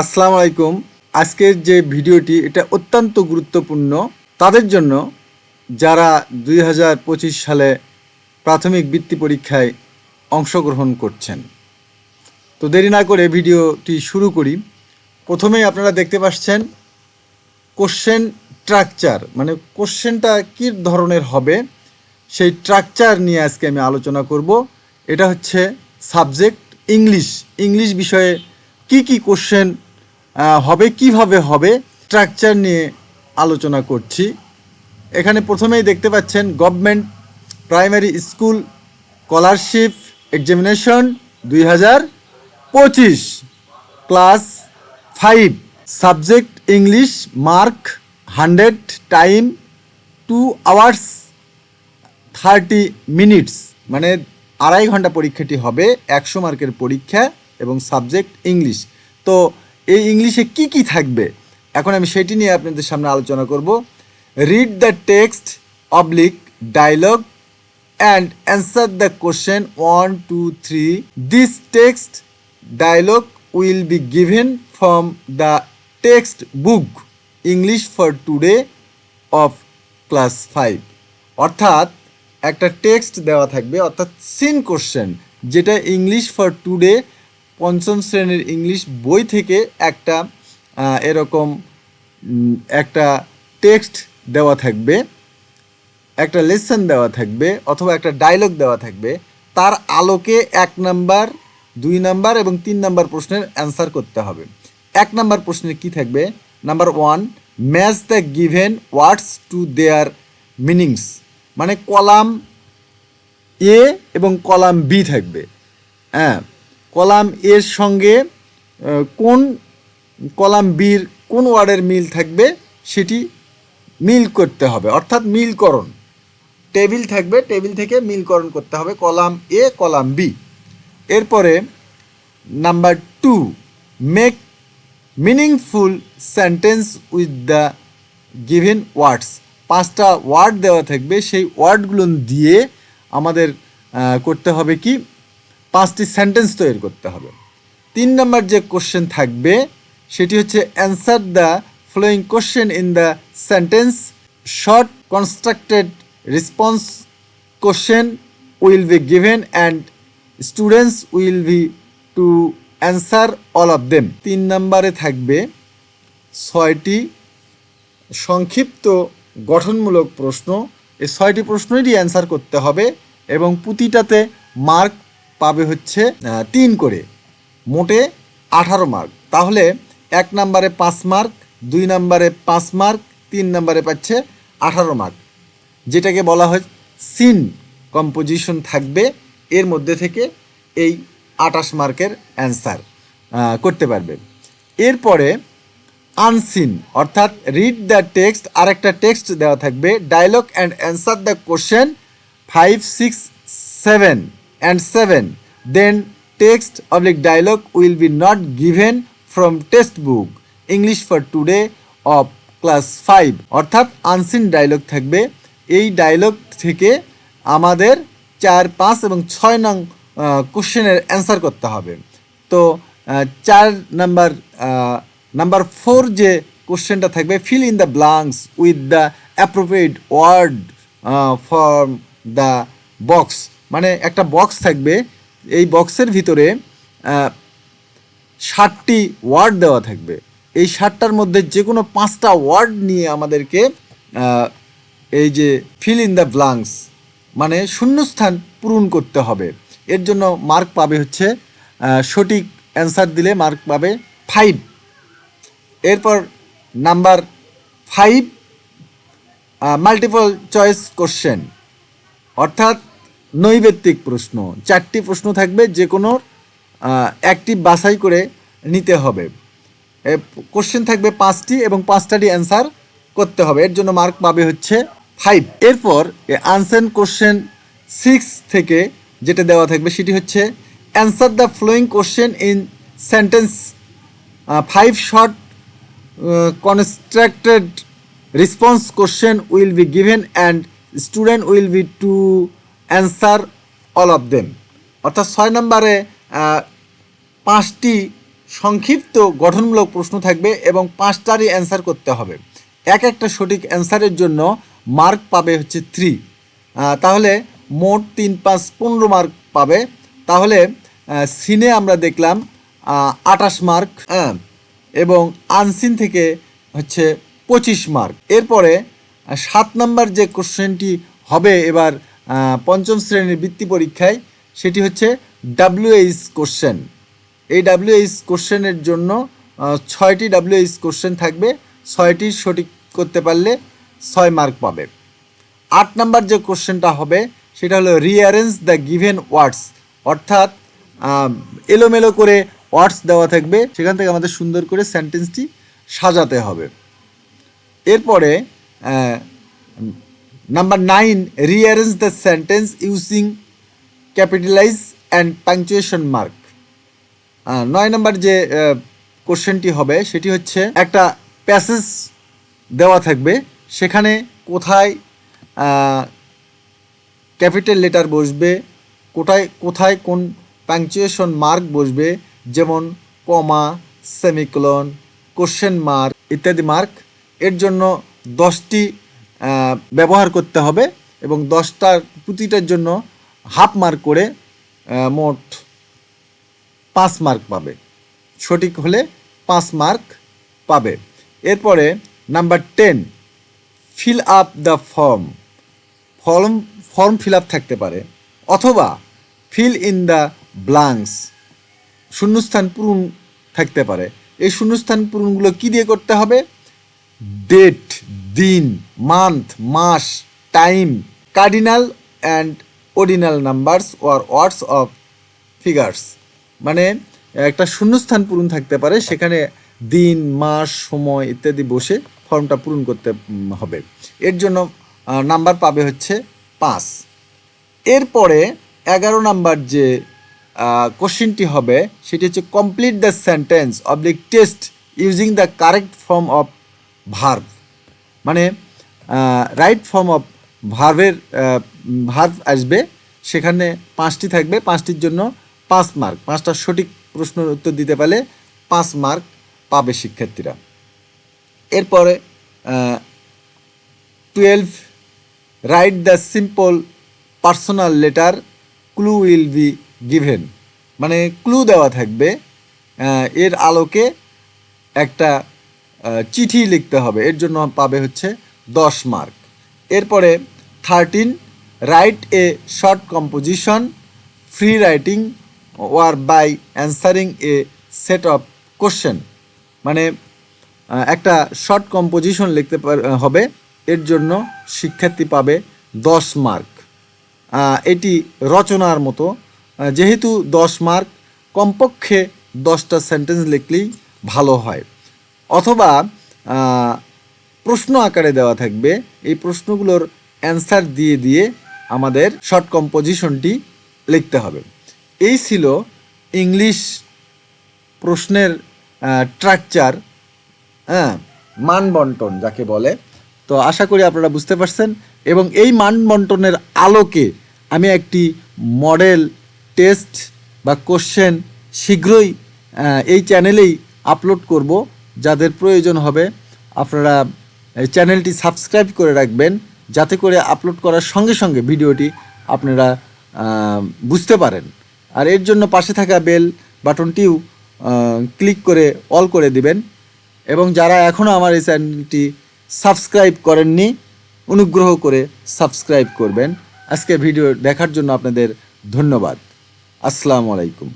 আসসালামু আলাইকুম। আজকের যে ভিডিওটি, এটা অত্যন্ত গুরুত্বপূর্ণ। তাদের জন্য যারা দুই হাজার পঁচিশ সালে প্রাথমিক বৃত্তি পরীক্ষায় অংশগ্রহণ করছেন। তো দেরি না করে ভিডিওটি শুরু করি। প্রথমেই আপনারা দেখতে পাচ্ছেন কোশ্চেন স্ট্রাকচার মানে কোশ্চেনটা কী ধরনের হবে, সেই স্ট্রাকচার নিয়ে আজকে আমি আলোচনা করব। এটা হচ্ছে সাবজেক্ট ইংলিশ ইংলিশ বিষয়ে কি কি কোশ্চেন হবে, কীভাবে হবে স্ট্রাকচার নিয়ে আলোচনা করছি। এখানে প্রথমেই দেখতে পাচ্ছেন government primary school scholarship examination দুই হাজার পঁচিশ class five subject English mark hundred time two hours thirty minutes মানে আড়াই ঘণ্টা পরীক্ষাটি হবে, একশো মার্কের পরীক্ষা এবং সাবজেক্ট ইংলিশ তো এই ইংলিশে কি কি থাকবে? এখন আমি সেটি নিয়ে আপনাদের সামনে আলোচনা করব। Read the text oblique dialogue and answer the question one two three this text dialogue will be given from the text book English for today of class five অর্থাৎ একটা টেক্সট দেওয়া থাকবে, অর্থাৎ সিন কোশ্চেন যেটা English for today পঞ্চম শ্রেণির English বই থেকে একটা এরকম একটা টেক্সট দেওয়া থাকবে, একটা লেসন দেওয়া থাকবে, অথবা একটা ডায়লগ দেওয়া থাকবে, তার আলোকে এক নাম্বার, দুই নাম্বার এবং তিন নাম্বার প্রশ্নের অ্যান্সার করতে হবে। এক নাম্বার প্রশ্নে কি থাকবে? Number one, match the given words to their meanings মানে কলাম এ এবং কলাম বি থাকবে। হ্যাঁ কলাম এর সঙ্গে কোন কলাম বির কোন ওয়ার্ডের মিল থাকবে সেটি মিল করতে হবে। অর্থাৎ মিলকরণ। টেবিল থাকবে, টেবিল থেকে মিলকরণ করতে হবে কলাম এ, কলাম বি। এরপরে number two make meaningful sentence with the given words পাঁচটা ওয়ার্ড দেওয়া থাকবে, সেই ওয়ার্ডগুলো দিয়ে আমাদের করতে হবে কি? পাঁচটি সেন্টেন্স তৈরি করতে হবে। তিন নম্বর যে কোশ্চেন থাকবে, সেটি হচ্ছে answer the following question in the sentence short constructed response question will be given and students will be to answer all of them তিন নম্বরে থাকবে ছয়টি সংক্ষিপ্ত গঠনমূলক প্রশ্ন। এই ছয়টি প্রশ্নেরই অ্যান্সার করতে হবে এবং প্রতিটাতে মার্ক পাবে হচ্ছে তিন করে। মোটে আঠারো মার্ক তাহলে এক নম্বরে পাঁচ মার্ক দুই নম্বরে পাঁচ মার্ক তিন নম্বরে পাচ্ছে আঠারো মার্ক যেটাকে বলা হয় সিন কম্পোজিশন থাকবে, এর মধ্যে থেকে এই আটাশ মার্কের অ্যান্সার করতে পারবে। এরপরে আনসিন অর্থাৎ রিড দ্য টেক্সট আর একটা টেক্সট দেওয়া থাকবে dialogue and answer the question five six seven seven then text oblique dialogue will be not given from text book English for today of class five অর্থাৎ unseen dialogue থাকবে। এই dialogue থেকে আমাদের চার, পাঁচ এবং ছয় নং কোশ্চেনের অ্যান্সার করতে হবে। তো চার নাম্বার নাম্বার ফোর যে কোশ্চেনটা থাকবে fill in the blanks with the appropriate word for the box মানে একটা বক্স থাকবে। এই বক্সের ভিতরে ষাটটি ওয়ার্ড দেওয়া থাকবে। এই ষাটটার মধ্যে যে কোনো পাঁচটা ওয়ার্ড নিয়ে আমাদেরকে এই যে ফিল ইন দ্য ব্লাঙ্কস মানে শূন্যস্থান পূরণ করতে হবে। এর জন্য মার্ক পাবে হচ্ছে সঠিক অ্যান্সার দিলে মার্ক পাবে ফাইভ এরপর number five multiple choice question অর্থাৎ নৈবেত্তিক প্রশ্ন। চারটি প্রশ্ন থাকবে যে কোনো একটি বাছাই করে নিতে হবে। কোশ্চেন থাকবে পাঁচটি এবং পাঁচটারই অ্যান্সার করতে হবে। এর জন্য মার্ক পাবে হচ্ছে ফাইভ এরপর আনসেন কোশ্চেন সিক্স থেকে যেটা দেওয়া থাকবে, সেটি হচ্ছে answer the following question in sentence five short constructed response question will be given and student will be to answer all of them অর্থাৎ ছয় নম্বরে পাঁচটি সংক্ষিপ্ত গঠনমূলক প্রশ্ন থাকবে এবং পাঁচটারই অ্যান্সার করতে হবে। এক একটা সঠিক অ্যান্সারের জন্য মার্ক পাবে হচ্ছে থ্রি। তাহলে মোট তিন পাঁচ পনেরো মার্ক পাবে। তাহলে সিনে আমরা দেখলাম আটাশ মার্ক হ্যাঁ এবং আনসিন থেকে হচ্ছে পঁচিশ মার্ক। এরপরে সাত নাম্বার যে কোশ্চেনটি হবে এবার পঞ্চম শ্রেণির বৃত্তি পরীক্ষায়, সেটি হচ্ছে ডাব্লিউএইচ কোশ্চেন এই ডাব্লিউএইচ কোশ্চেনের জন্য ছয়টি ডাব্লিউএইচ কোশ্চেন থাকবে, ছয়টি সঠিক করতে পারলে ছয় মার্ক পাবে। আট নাম্বার যে কোশ্চেনটা হবে, সেটা হলো রিঅ্যারেঞ্জ দ্য গিভেন ওয়ার্ডস অর্থাৎ এলোমেলো করে ওয়ার্ডস দেওয়া থাকবে, সেখান থেকে আমাদের সুন্দর করে সেন্টেন্সটি সাজাতে হবে। এরপরে number nine rearrange the sentence using capitalize and punctuation mark নয় নম্বর যে কোশ্চেনটি হবে, সেটি হচ্ছে একটা প্যাসেজ দেওয়া থাকবে, সেখানে কোথায় ক্যাপিটাল লেটার বসবে, কোথায় কোথায় কোন পাংচুয়েশন মার্ক বসবে, যেমন কমা সেমিকোলন কোশ্চেন মার্ক ইত্যাদি মার্ক এর জন্য দশটি ব্যবহার করতে হবে এবং দশটার প্রতিটার জন্য হাফ মার্ক করে মোট পাঁচ মার্ক পাবে। সঠিক হলে পাঁচ মার্ক পাবে। এরপরে number ten, fill up the form. Form form fill up থাকতে পারে। অথবা ফিল ইন দ্য ব্লাঙ্কস। শূন্যস্থান পূরণ থাকতে পারে। এই শূন্যস্থান পূরণগুলো কী দিয়ে করতে হবে? ডেট দিন month mass time cardinal and ordinal numbers or words of figures মানে একটা শূন্যস্থান পূরণ থাকতে পারে, সেখানে দিন, মাস, সময় ইত্যাদি বসে ফর্মটা পূরণ করতে হবে। এর জন্য নাম্বার পাবে হচ্ছে পাঁচ। এরপরে এগারো নাম্বার যে কোশ্চেনটি হবে, সেটি হচ্ছে complete the sentence oblique test using the correct form of verb মানে রাইট ফর্ম অফ ভার্ভের ভার্ভ আসবে, সেখানে পাঁচটি থাকবে, পাঁচটির জন্য পাঁচ মার্ক পাঁচটা সঠিক প্রশ্নের উত্তর দিতে পারলে পাঁচ মার্ক পাবে শিক্ষার্থীরা। এরপরে twelve write the simple personal letter clue will be given মানে ক্লু দেওয়া থাকবে এর আলোকে একটা চিঠি লিখতে হবে। এর জন্য পাবে হচ্ছে দশ মার্ক। এরপরে thirteen write a short composition free writing or by answering a set of question মানে একটা শর্ট কম্পোজিশন লিখতে হবে। এর জন্য শিক্ষার্থী পাবে দশ মার্ক। এটি রচনার মতো। যেহেতু দশ মার্ক, কমপক্ষে দশটা সেন্টেন্স লিখলেই ভালো হয়। অথবা প্রশ্ন আকারে দেওয়া থাকবে। এই প্রশ্নগুলোর অ্যান্সার দিয়ে দিয়ে আমাদের শর্ট কম্পোজিশনটি লিখতে হবে। এই ছিল ইংলিশ প্রশ্নের স্ট্রাকচার হ্যাঁ মান বন্টন যাকে বলে। তো আশা করি আপনারা বুঝতে পারছেন। এবং এই মান বন্টনের আলোকে আমি একটি মডেল টেস্ট বা কোশ্চেন শীঘ্রই এই চ্যানেলেই আপলোড করব। যাদের প্রয়োজন হবে, আপনারা চ্যানেলটি সাবস্ক্রাইব করে রাখবেন, যাতে করে আপলোড করার সঙ্গে সঙ্গে ভিডিওটি আপনারা বুঝতে পারেন। আর এর জন্য পাশে থাকা বেল বাটনটিও ক্লিক করে অল করে দিবেন। এবং যারা এখনও আমার এই চ্যানেলটি সাবস্ক্রাইব করেননি, অনুগ্রহ করে সাবস্ক্রাইব করবেন। আজকে ভিডিও দেখার জন্য আপনাদের ধন্যবাদ। আসসালামু আলাইকুম।